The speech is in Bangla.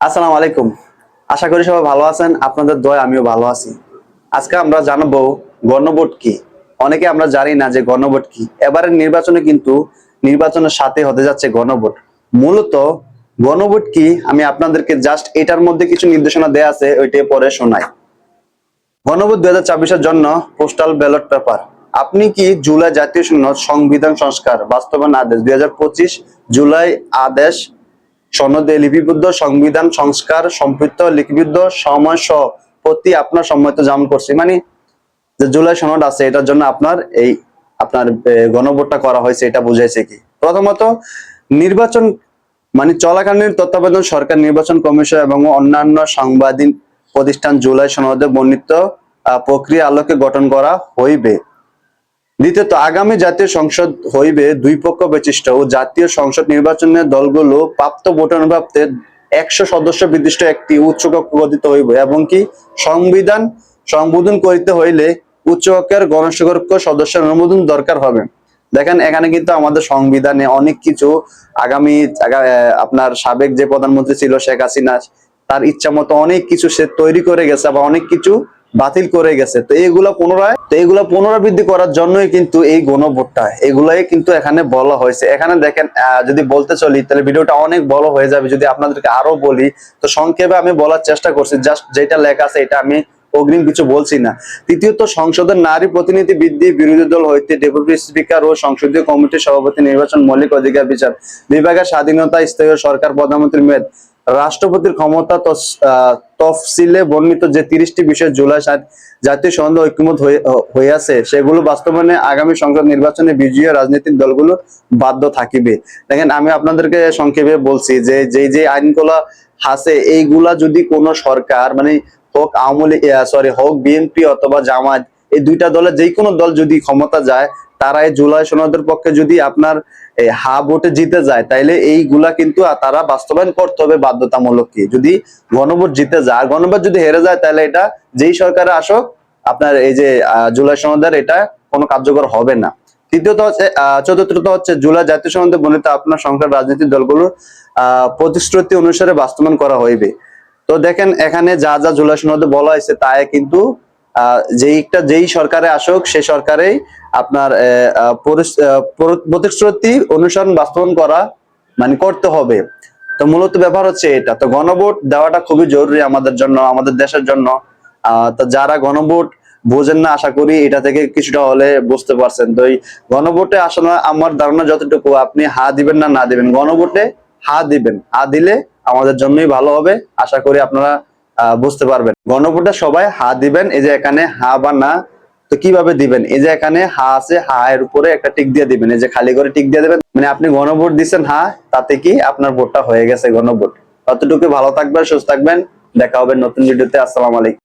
আসসালামু আলাইকুম। আশা করি সবাই ভালো আছেন, আপনাদের দয় আমিও ভালো আছি। আজকে আমরা জানাব গণভোট কি। অনেকে আমরা জানি না যে গণভোট কি। এবারের নির্বাচনে কিন্তু নির্বাচনের সাথে হতে যাচ্ছে গণভোট। মূলত গণভোট কি, আমি আপনাদেরকে জাস্ট এটার মধ্যে কিছু নির্দেশনা দেয়া আছে ওইটাই পরে শোনাই। গণভোট দুই হাজার জন্য পোস্টাল ব্যালট পেপার আপনি কি জুলাই জাতীয় সংবিধান সংস্কার বাস্তবায়ন আদেশ, দুই জুলাই আদেশ সনদে লিপিবদ্ধ সংবিধান, সংস্কার, সম্পৃক্ত লিপিবদ্ধ সময় সহ প্রতি আপনার সম্মত জামান করছি। মানে যে জুলাই সনদ আছে, এটার জন্য আপনার এই আপনার গণভোটটা করা হয়েছে, এটা বুঝাইছে কি? প্রথমত, নির্বাচন মানে চলাকালীন তত্ত্বাবধান সরকার, নির্বাচন কমিশন এবং অন্যান্য সাংবাদিক প্রতিষ্ঠান জুলাই সনদে বর্ণিত প্রক্রিয়া আলোকে গঠন করা হইবে। দ্বিতীয়ত, আগামী জাতীয় সংসদ হইবে দুই পক্ষ বিশিষ্ট ও জাতীয় সংসদ নির্বাচনের দলগুলো প্রাপ্ত ভোটানুপ্রাপ্তে একশো সদস্য বিশিষ্ট একটি উচ্চকক্ষ গঠিত হইবে এবং কি সংবিধান সংবোধন করিতে হইলে উচ্চকক্ষের গণসংখ্যক সদস্যের অনুমোদন দরকার হবে। দেখেন, এখানে কিন্তু আমাদের সংবিধানে অনেক কিছু আগামী আপনার সাবেক যে প্রধানমন্ত্রী ছিল শেখ হাসিনা, তার ইচ্ছা মতো অনেক কিছু সে তৈরি করে গেছে বা অনেক কিছু বাতিল করে গেছে। তো এইগুলা পুনরায় তো এইগুলা পুনরাবৃত্তি করার জন্যই কিন্তু এই গণভোটটা। এগুলাই কিন্তু এখানে বলা হয়েছে। এখানে দেখেন যদি বলতে চলি, তাহলে ভিডিওটা অনেক বড় হয়ে যাবে। যদি আপনাদেরকে আরও বলি, তো সংক্ষেপে আমি বলার চেষ্টা করছি, জাস্ট যেটা লেখা আছে, এটা আমি অগ্রিম কিছু বলছি না। তৃতীয়ত, সংসদের নারী প্রতিনিধি বৃদ্ধি, বিরোধী দল হইতে ডেপুটি স্পিকার ও সংসদীয় কমিটির সভাপতি নির্বাচন মৌলিক অধিকার বিচার বিভাগের স্বাধীনতা, স্থায়ী সরকার, প্রধানমন্ত্রীর মেয়াদ, রাষ্ট্রপতির ক্ষমতা তফসিলে বর্ণিত যে তিরিশটি বিষয় জুলাই সাত জাতীয় সনদ ঐক্যমত হইয়াছে, সেগুলো বাস্তবায়নে আগামী সংসদ নির্বাচনে বিজয়ী রাজনৈতিক দলগুলো বাধ্য থাকিবে। দেখেন, আমি আপনাদেরকে সংক্ষেপে বলছি যে যে যে আইনগুলা হাসে এইগুলা যদি কোন সরকার মানে হোক আওয়ামী লীগ সরি হোক বিএনপি অথবা জামাত এই দুইটা দলের যে কোনো দল যদি ক্ষমতা যায় তারা এই জুলাই সনদের পক্ষে যদি আপনার হা ভোটে জিতে যায় তাইলে এইগুলা কিন্তু তারা বাস্তবায়ন করতে হবে বাধ্যতামূলক কি? যদি গণভোট জিতে যায় আর গণভোট যদি হেরে যায় তাহলে এটা যেই সরকারে আসুক আপনার এই যে জুলাই সনদের এটা কোনো কার্যকর হবে না। তৃতীয়ত হচ্ছে আহ, চতুর্থত হচ্ছে জুলাই জাতীয় সনদে বর্ণিত আপনার সংখ্যার রাজনৈতিক দলগুলোর আহ প্রতিশ্রুতি অনুসারে বাস্তবায়ন করা হইবে। তো দেখেন, এখানে যা যা জুলাই সনদে বলা হয়েছে তাই কিন্তু যেইটা যেই সরকারে আসুক সেই সরকারেই আপনার প্রতিশ্রুতি অনুসরণ বাস্তবায়ন করা মানে করতে হবে। তো মূলত ব্যাপার হচ্ছে এটা। তো গণভোট দেওয়াটা খুবই জরুরি আমাদের জন্য, আমাদের দেশের জন্য। তো যারা গণভোট বোঝেন না, আশা করি এটা থেকে কিছুটা হলে বুঝতে পারছেন। তো এই গণভোটে আসলে আমার ধারণা যতটুকু, আপনি হা দিবেন না না দিবেন। গণভোটে হা দিবেন। হা দিলে আমাদের জন্যই ভালো হবে। আশা করি আপনারা বুঝতে পারবেন। গণভোটে সবাই হা দিবেন, এই যে এখানে হা বা না, তো কীভাবে দিবেন? এই যে এখানে হা আছে, হা এর উপরে একটা টিক দিয়ে দিবেন, এই যে খালি করে টিক দিয়ে দিবেন। মানে আপনি গণভোট দিচ্ছেন হা, তাতে কি আপনার ভোটটা হয়ে গেছে গণভোট। ততটুকু ভালো থাকবেন, সুস্থ থাকবেন। দেখা হবে নতুন ভিডিওতে। আসসালাম আলাইকুম।